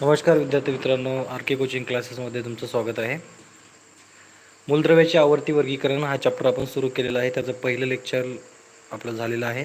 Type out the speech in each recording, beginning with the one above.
नमस्कार विद्यार्थी मित्रांनो आर के कोचिंग क्लासेसमध्ये तुमचं स्वागत आहे. मूलद्रव्याचे आवर्ती वर्गीकरण हा चॅप्टर आपण सुरू केलेला आहे. त्याचं पहिलं लेक्चर आपलं झालेलं आहे.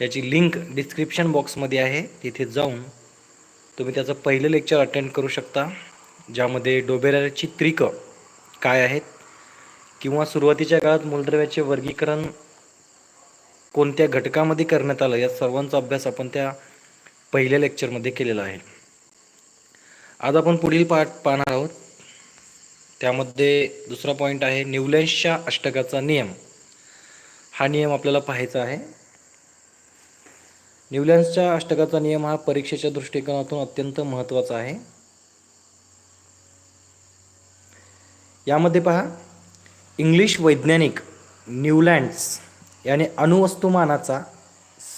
याची लिंक डिस्क्रिप्शन बॉक्समध्ये आहे. तिथे जाऊन तुम्ही त्याचं पहिलं लेक्चर अटेंड करू शकता ज्यामध्ये डोबेऱ्याची त्रिक काय आहेत किंवा सुरुवातीच्या काळात मूलद्रव्याचे वर्गीकरण कोणत्या घटकामध्ये करण्यात आलं या सर्वांचा अभ्यास आपण त्या पहिल्या लेक्चरमध्ये केलेला आहे. आज आपण पुढील पाठ पाहणार आहोत. त्यामध्ये दुसरा पॉईंट आहे न्यूलॅन्सच्या अष्टकाचा नियम. हा नियम आपल्याला पाहायचा आहे. न्यूलॅन्सच्या अष्टकाचा नियम हा परीक्षेच्या दृष्टिकोनातून अत्यंत महत्त्वाचा आहे. यामध्ये पहा इंग्लिश वैज्ञानिक न्यूलँड्स याने अणुवस्तुमानाचा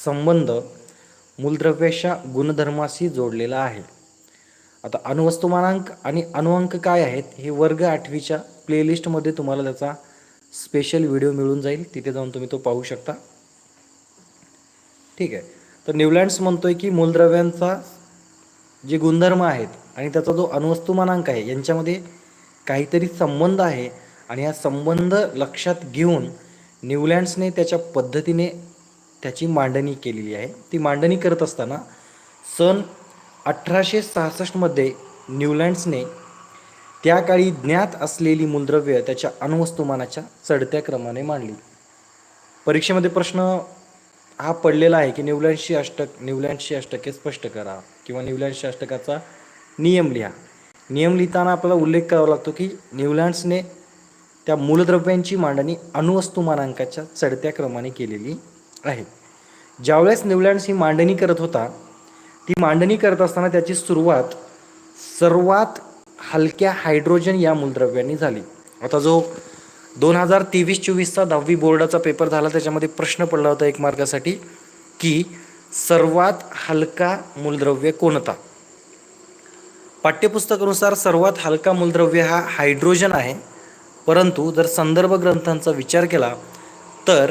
संबंध मूलद्रव्याच्या गुणधर्माशी जोडलेला आहे. आता अणुवस्तुमानांक आणि अणुअंक काय आहेत हे वर्ग आठवीच्या प्लेलिस्टमध्ये तुम्हाला त्याचा स्पेशल व्हिडिओ मिळून जाईल. तिथे जाऊन तुम्ही तो पाहू शकता. ठीक आहे. तर न्यूलँड्स म्हणतोय की मूलद्रव्यांचा जे गुणधर्म आहेत आणि त्याचा जो अणुवस्तुमानांक आहे यांच्यामध्ये काहीतरी संबंध आहे आणि हा संबंध लक्षात घेऊन न्यूलँड्सने त्याच्या पद्धतीने त्याची मांडणी केलेली आहे. ती मांडणी करत असताना सन अठराशे सहासष्टमध्ये न्यूलँड्सने त्या काळी ज्ञात असलेली मूलद्रव्य त्याच्या अणुवस्तुमानाच्या चढत्या क्रमाने मांडली. परीक्षेमध्ये प्रश्न हा पडलेला आहे की न्यूलँडशी अष्टक न्यूलँडशी अष्टके स्पष्ट करा किंवा न्यूलँडशी अष्टकाचा नियम लिहा. नियम लिहिताना आपल्याला उल्लेख करावा लागतो की न्यूलँड्सने त्या मूलद्रव्यांची मांडणी अणुवस्तुमानांकाच्या चढत्या क्रमाने केलेली आहे. ज्यावेळेस न्यूलँड्स ही मांडणी करत होता ती मांडणी करत असताना त्याची सुरुवात सर्वात हलक्या हायड्रोजन या मूलद्रव्यांनी झाली. आता जो दोन हजार तेवीस चोवीसचा दहावी बोर्डाचा पेपर झाला त्याच्यामध्ये प्रश्न पडला होता एक मार्गासाठी की सर्वात हलका मूलद्रव्य कोणता? पाठ्यपुस्तकानुसार सर्वात हलका मूलद्रव्य हा हायड्रोजन आहे. परंतु जर संदर्भ ग्रंथांचा विचार केला तर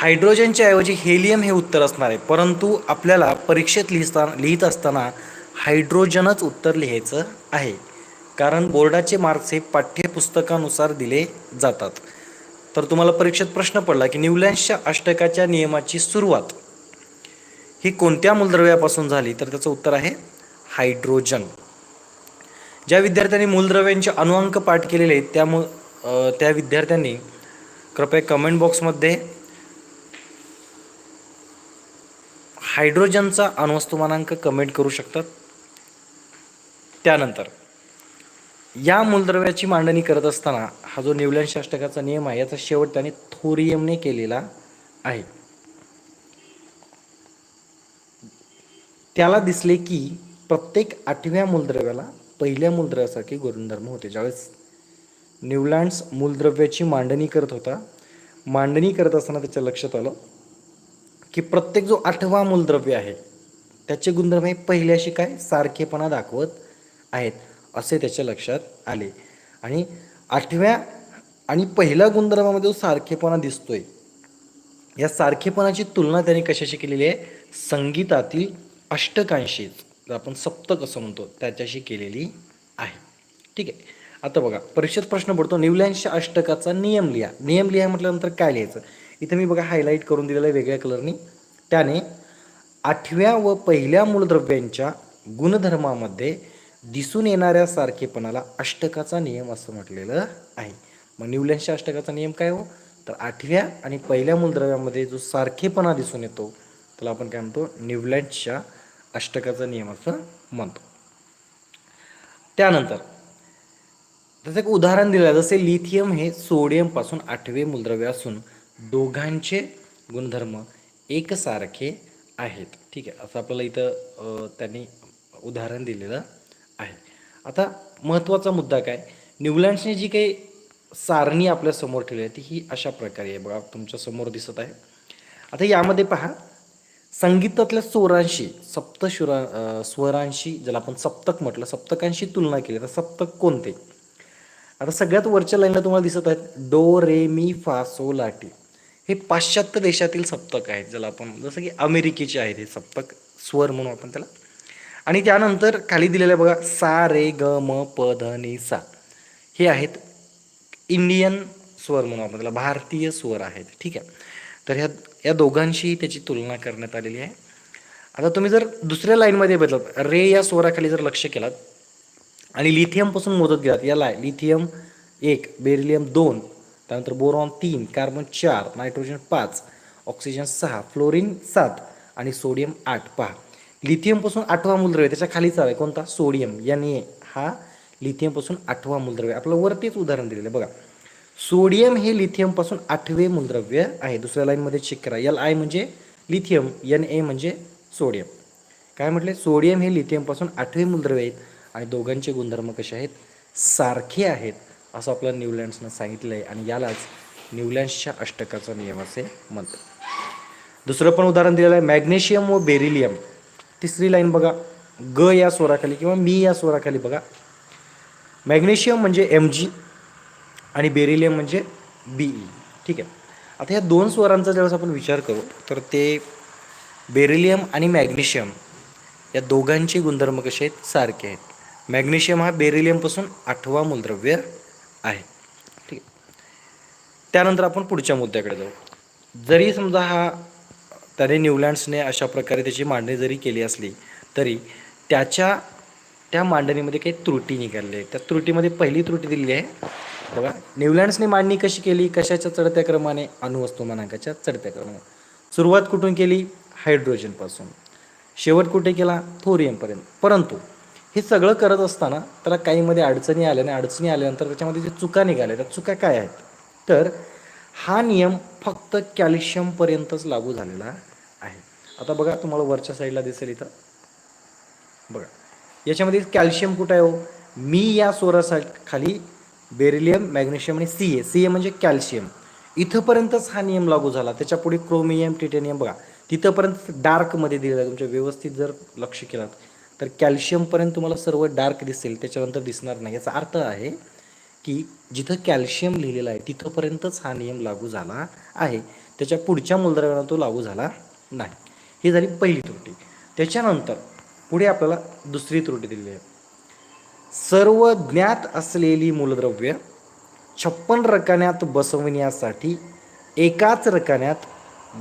हायड्रोजनच्या ऐवजी हेलियम हे उत्तर असणार आहे. परंतु आपल्याला परीक्षेत लिहिता लिहित असताना हायड्रोजनच उत्तर लिहायचं आहे. कारण बोर्डाचे मार्क्स हे पाठ्यपुस्तकानुसार दिले जातात. तर तुम्हाला परीक्षेत प्रश्न पडला की न्यूलँड्सच्या अष्टकाच्या नियमाची सुरुवात ही कोणत्या मूलद्रव्यापासून झाली? तर त्याचं उत्तर आहे हायड्रोजन. ज्या विद्यार्थ्यांनी मूलद्रव्यांचे अनुअंक पाठ केलेले आहेत त्यामु त्या विद्यार्थ्यांनी कृपया कमेंट बॉक्समध्ये हायड्रोजनचा अणुवस्तुमानांक कमेंट करू शकतात. त्यानंतर या मूलद्रव्याची मांडणी करत असताना हा जो न्यूलँड अष्टकाचा नियम आहे याचा शेवट त्याने थोरियमने केलेला आहे. त्याला दिसले की प्रत्येक आठव्या मूलद्रव्याला पहिल्या मूलद्रव्यासारखे गुणधर्म होते. ज्यावेळेस न्यूलँड्स मूलद्रव्याची मांडणी करत होता मांडणी करत असताना त्याच्या लक्षात आलं की प्रत्येक जो आठवा मूलद्रव्य आहे त्याचे गुणधर्म हे पहिल्याशी काय? सारखेपणा दाखवत आहेत असे त्याच्या लक्षात आले. आणि आठव्या आणि पहिल्या गुणधर्मामध्ये जो सारखेपणा दिसतोय या सारखेपणाची तुलना त्याने कशाशी केलेली आहे? संगीतातील अष्टकांशी जर आपण सप्तक असं म्हणतो त्याच्याशी केलेली आहे. ठीक आहे. आता बघा परीक्षेत प्रश्न पडतो न्यूलँडच्या अष्टकाचा नियम लिहा. नियम लिहा म्हटल्यानंतर काय लिहायचं? इथं मी बघा हायलाईट करून दिलेलं आहे वेगळ्या कलरनी त्याने आठव्या व पहिल्या मूलद्रव्यांच्या गुणधर्मामध्ये दिसून येणाऱ्या सारखेपणाला अष्टकाचा नियम असं म्हटलेलं आहे. मग न्यूलँडच्या अष्टकाचा नियम काय हो? तर आठव्या आणि पहिल्या मूलद्रव्यामध्ये जो सारखेपणा दिसून येतो त्याला आपण काय म्हणतो? न्यूलँडच्या अष्टकाचा नियम असं म्हणतो. त्यानंतर त्याचं एक उदाहरण दिलं जसे लिथियम हे सोडियमपासून आठवे मूलद्रव्य असून दोघांचे गुणधर्म एकसारखे आहेत. ठीक आहे. असं आपल्याला इथं त्यांनी उदाहरण दिलेलं आहे. आता महत्त्वाचा मुद्दा काय? न्यूलँड्सने जी काही सारणी आपल्यासमोर ठेवली आहे ती ही अशा प्रकारे आहे. बघा तुमच्यासमोर दिसत आहे. आता यामध्ये पहा. संगीतातल्या स्वरांशी सप्तशुरा स्वरांशी ज्याला आपण सप्तक म्हटलं सप्तकांशी तुलना केली तर सप्तक कोणते? आता सगळ्यात वरच्या लाईनला तुम्हाला दिसत आहेत डो रे मी फा सो लाटी हे पाश्चात्य देशातील सप्तक आहेत. ज्याला आपण जसं की अमेरिकेचे आहेत हे सप्तक स्वर म्हणून आपण त्याला आणि त्यानंतर खाली दिलेलं आहे बघा सा रे ग म प ध नि सा. हे आहेत इंडियन स्वर म्हणून आपण त्याला भारतीय स्वर आहेत. ठीक आहे? तर ह्या या दोघांशी त्याची तुलना करण्यात आलेली आहे. आता तुम्ही जर दुसऱ्या लाईनमध्ये बदलत रे या स्वराखाली जर लक्ष केलात आणि लिथियमपासून मोजत घ्यात याला लिथियम एक बेरिलियम दोन त्यानंतर बोरॉन तीन कार्बन चार नायट्रोजन पाच ऑक्सिजन सहा फ्लोरीन सात आणि सोडियम आठ. पहा लिथियमपासून आठवा मूलद्रव्य त्याच्या खालीच आहे कोणता? सोडियम. यन ए हा लिथियमपासून आठवा मूलद्रव्य आपलं वरतीच उदाहरण दिलेलं आहे. बघा सोडियम हे लिथियमपासून आठवे मूलद्रव्य आहे. दुसऱ्या लाईनमध्ये चेक करा. एल आय म्हणजे लिथियम एन ए म्हणजे सोडियम. काय म्हटले? सोडियम हे लिथियमपासून आठवे मूलद्रव्य आहेत. आणि दोघांचे गुणधर्म कसे आहेत? सारखे आहेत. असं आपलं न्यूलँड्सनं सांगितलं आहे आणि यालाच न्यूलँड्सच्या अष्टकाचा नियम असे म्हणतात. दुसरं पण उदाहरण दिलेलं आहे मॅग्नेशियम व बेरिलियम. तिसरी लाईन बघा. ग या स्वराखाली किंवा मी या स्वराखाली बघा. मॅग्नेशियम म्हणजे एम जी आणि बेरिलियम म्हणजे बी ई ठीक आहे? आता या दोन स्वरांचा ज्यावेळेस आपण विचार करू तर ते बेरिलियम आणि मॅग्नेशियम या दोघांचे गुणधर्म कसे आहेत? सारखे आहेत. मॅग्नेशियम हा बेरिलियमपासून आठवा मूलद्रव्य. आहे. ठीक आहे. त्यानंतर आपण पुढच्या मुद्द्याकडे जाऊ. जरी समजा हा त्याने न्यूलँड्सने अशा प्रकारे त्याची मांडणी जरी केली असली तरी त्याच्या त्या मांडणीमध्ये काही त्रुटी निघालेल्या आहे त्या त्रुटीमध्ये पहिली त्रुटी दिलेली आहे बघा न्यूलँड्सने मांडणी कशी केली? कशाच्या चढत्या क्रमाने? अणुवस्तुमानांकाच्या चढत्या क्रमाने. सुरुवात कुठून केली? हायड्रोजनपासून शेवट कुठे केला? थोरियमपर्यंत. परंतु हे सगळं करत असताना त्याला काहीमध्ये अडचणी आल्या आणि अडचणी आल्यानंतर त्याच्यामध्ये जे चुका निघाल्या त्या चुका काय आहेत? तर हा नियम फक्त कॅल्शियमपर्यंतच लागू झालेला आहे. आता बघा तुम्हाला वरच्या साईडला दिसेल इथं. बघा. याच्यामध्ये कॅल्शियम कुठं आहे हो? मी या सोरासाठी खाली बेरिलियम मॅग्नेशियम आणि सी ए सी ए म्हणजे कॅल्शियम इथंपर्यंतच हा नियम लागू झाला. त्याच्या पुढे क्रोमियम टिटेनियम बघा. तिथंपर्यंत डार्कमध्ये दिलेलं आहे. तुमच्या व्यवस्थित जर लक्ष केलात तर कॅल्शियमपर्यंत तुम्हाला सर्व डार्क दिसेल त्याच्यानंतर दिसणार नाही. याचा अर्थ आहे की जिथं कॅल्शियम लिहिलेलं आहे तिथंपर्यंतच हा नियम लागू झाला आहे. त्याच्या पुढच्या मूलद्रव्यांना तो लागू झाला नाही. ही झाली पहिली त्रुटी. त्याच्यानंतर पुढे आपल्याला दुसरी त्रुटी दिलेली आहे. सर्व ज्ञात असलेली मूलद्रव्य छप्पन रकान्यात बसवण्यासाठी एकाच रकान्यात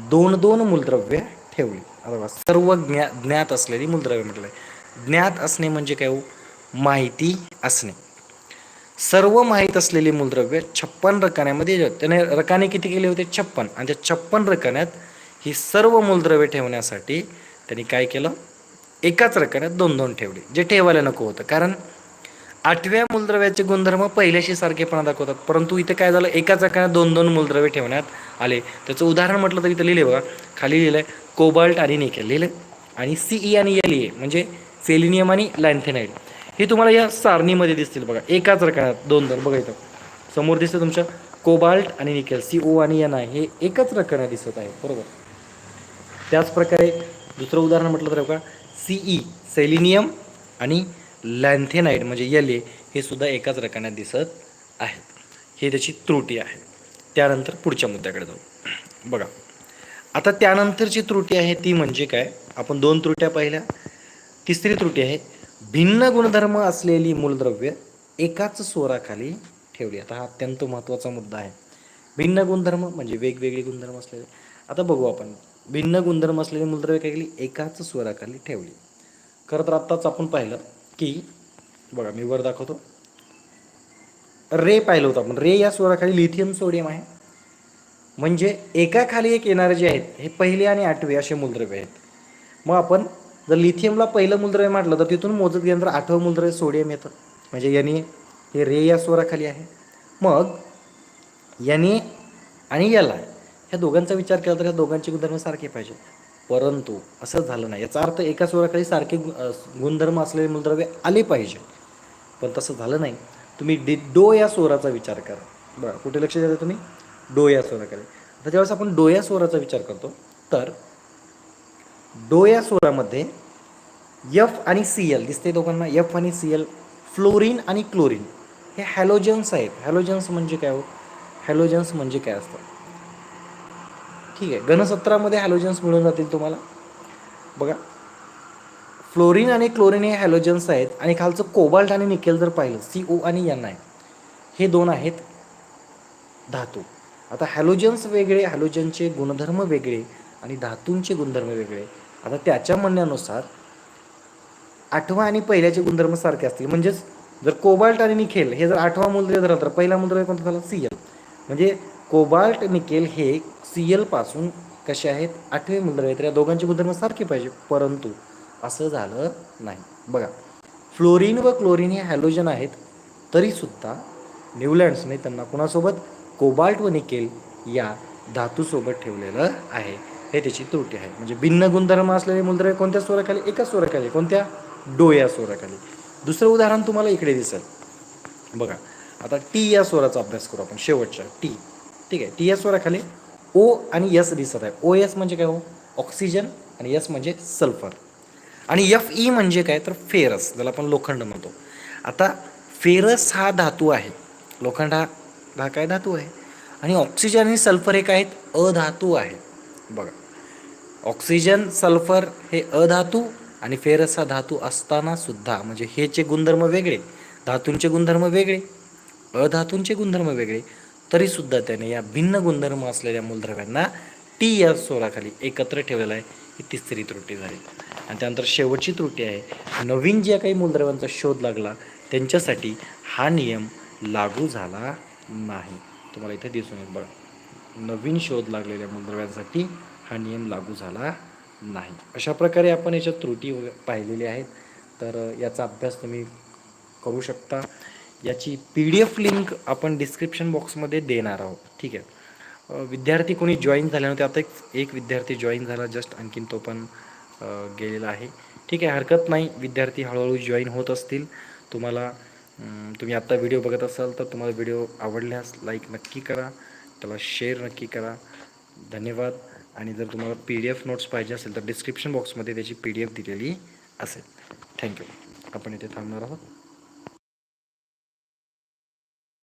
दोन दोन मूलद्रव्य ठेवली. अथवा सर्व ज्ञा ज्ञात असलेली मूलद्रव्य म्हटलं आहे ज्ञात असणे म्हणजे काय हो? माहिती असणे. सर्व माहीत असलेली मूलद्रव्य छप्पन रकान्यामध्ये त्याने रकाने किती केले होते? छप्पन. आणि त्या छप्पन रकान्यात ही सर्व मूलद्रव्य ठेवण्यासाठी त्यांनी काय केलं? एकाच रकान्यात दोन दोन ठेवले. जे ठेवायला नको होतं. कारण आठव्या मूलद्रव्याचे गुणधर्म पहिल्याशी सारखेपणा दाखवतात. परंतु इथे काय झालं? एकाच रकान्यात दोन दोन मूलद्रव्य ठेवण्यात आले. त्याचं उदाहरण म्हटलं तर इथं लिहिले बघा. खाली लिहिलं आहे कोबाल्ट आणि निकेल. लिहिलं आणि सीई आणि एल ए. म्हणजे सेलिनियम आणि लॅन्थेनाईड हे तुम्हाला या सारणीमध्ये दिसतील बघा. एकाच रकान्यात दोन दर. बघा इथं. समोर दिसतं तुमच्या कोबाल्ट आणि निकेल. सी ओ आणि एन आय हे एकच रकान्यात दिसत आहे. बरोबर? त्याच प्रकारे दुसरं उदाहरण म्हटलं तर बघा. सीई सेलिनियम आणि लॅन्थेनाईड म्हणजे एल ए हे सुद्धा एकाच रकान्यात दिसत आहेत. हे त्याची त्रुटी आहे. त्यानंतर पुढच्या मुद्द्याकडे जाऊ. बघा. आता त्यानंतरची त्रुटी आहे ती म्हणजे काय? आपण दोन त्रुट्या पाहिल्या. तिसरी त्रुटी आहे. भिन्न गुणधर्म असलेली मूलद्रव्य एकाच स्वराखाली ठेवली. आता हा अत्यंत महत्त्वाचा मुद्दा आहे. भिन्न गुणधर्म म्हणजे वेगवेगळे गुणधर्म असलेले. आता बघू आपण. भिन्न गुणधर्म असलेली मूलद्रव्य काय केली? एकाच स्वराखाली ठेवली. खरं तर आत्ताच आपण पाहिलं की बघा मी वर दाखवतो. रे पाहिलं होतं आपण. रे या स्वराखाली लिथियम सोडियम आहे. म्हणजे एकाखाली एक येणारे जे आहेत. हे पहिले आणि आठवे असे मूलद्रव्य आहेत. मग आपण जर लिथियमला पहिलं मूलद्रव्य म्हटलं तर तिथून मोजत गेल्यानंतर आठवं मूलद्रव्य सोडियम येतं. म्हणजे याने हे रे या स्वराखाली आहे. मग याने आणि याला ह्या दोघांचा विचार केला तर ह्या दोघांचे गुणधर्म सारखे पाहिजे. परंतु असं झालं नाही. याचा अर्थ एका स्वराखाली सारखे गु- गुणधर्म असलेले मूलद्रव्य आले पाहिजे. पण तसं झालं नाही. तुम्ही डि डो या स्वराचा विचार करा. बरं कुठे लक्ष द्या तुम्ही? डो या स्वराकडे आता ज्यावेळेस आपण डो या स्वराचा विचार करतो तर डो या यफ आणि सी एल दिसते दोघांना यफ आणि सी एल फ्लोरीन आणि क्लोरीन हे हॅलोजन्स आहेत. हॅलोजन्स म्हणजे काय हो? हॅलोजन्स म्हणजे काय असतं? ठीक आहे. घनसत्रामध्ये हॅलोजन्स मिळून जातील तुम्हाला. बघा. फ्लोरीन आणि क्लोरीन हे हॅलोजन्स आहेत. आणि खालचं कोबाल्ट आणि निकेल जर पाहिलं सी ओ आणि एन आहे. हे दोन आहेत धातू. आता हॅलोजन्स वेगळे हॅलोजनचे गुणधर्म वेगळे. आणि धातूंचे गुणधर्म वेगळे. आता त्याच्या म्हणण्यानुसार आठवा आणि पहिल्याचे गुणधर्म सारखे असतील. म्हणजेच जर कोबाल्ट आणि निकेल हे जर आठवा मूलद्रव्य झालं तर पहिला मूलद्रव्य कोणता झाला? सी एल म्हणजे कोबाल्ट निकेल हे सी एलपासून कसे आहेत? आठवे मूलद्रव्य. तर या दोघांचे गुणधर्म सारखे पाहिजे परंतु असं झालं नाही. बघा फ्लोरीन व क्लोरीन हे हॅलोजन आहेत तरीसुद्धा न्यूलँड्सने त्यांना कुणासोबत? कोबाल्ट व निकेल या धातूसोबत ठेवलेलं आहे. हे त्याची त्रुटी आहे. म्हणजे भिन्न गुणधर्म असलेले मूलद्रव्य कोणत्या स्वराखाली? एकाच स्वराखाली. कोणत्या? डोया स्वराखाली. दुसरं उदाहरण तुम्हाला इकडे दिसेल. बघा. आता टी या स्वराचा अभ्यास करू आपण. शेवटच्या टी. ठीक आहे. टी या स्वराखाली ओ आणि यस दिसत आहे. ओ एस म्हणजे काय हो? ऑक्सिजन आणि यस म्हणजे सल्फर. आणि एफ ई म्हणजे काय? तर फेरस. ज्याला आपण लोखंड म्हणतो. आता फेरस हा धातू आहे. लोखंड हा हा काय धातू आहे? आणि ऑक्सिजन आणि सल्फर हे काय आहेत. अधातू आहेत. बघा. ऑक्सिजन सल्फर हे अधातू आणि फेरस हा धातू असताना सुद्धा म्हणजे हेचे गुणधर्म वेगळे धातूंचे गुणधर्म वेगळे अधातूंचे गुणधर्म वेगळे तरीसुद्धा त्याने या भिन्न गुणधर्म असलेल्या मूलद्रव्यांना टी या स्वराखाली एकत्र ठेवलेलं आहे. ही तिसरी त्रुटी झाली. आणि त्यानंतर शेवटची त्रुटी आहे. नवीन ज्या काही मूलद्रव्यांचा शोध लागला त्यांच्यासाठी हा नियम लागू झाला नाही. तुम्हाला इथे दिसून येईल. बघा. नवीन शोध लागलेल्या मूलद्रव्यांसाठी हा नियम लागू झाला नाही. अशा प्रकारे आपण याच्यात त्रुटी वगैरे पाहिलेल्या आहेत. तर याचा अभ्यास तुम्ही करू शकता. याची पी डी एफ लिंक आपण डिस्क्रिप्शन बॉक्समध्ये देणार आहोत. ठीक आहे? विद्यार्थी कोणी जॉईन झाले नव्हते. आता एक एक विद्यार्थी जॉईन झाला. जस्ट आणखीन तो पण गेलेला आहे. ठीक आहे? हरकत नाही. विद्यार्थी हळूहळू जॉईन होत असतील. तुम्हाला तुम्ही आत्ता व्हिडिओ बघत असाल तर तुम्हाला व्हिडिओ आवडल्यास लाईक नक्की करा. त्याला शेअर नक्की करा. धन्यवाद. आणि जर तुम्हाला पी डी एफ नोट्स पाहिजे असेल तर डिस्क्रिप्शन बॉक्समध्ये त्याची पी डी एफ दिलेली असेल. थँक्यू आपण इथे थांबणार आहोत.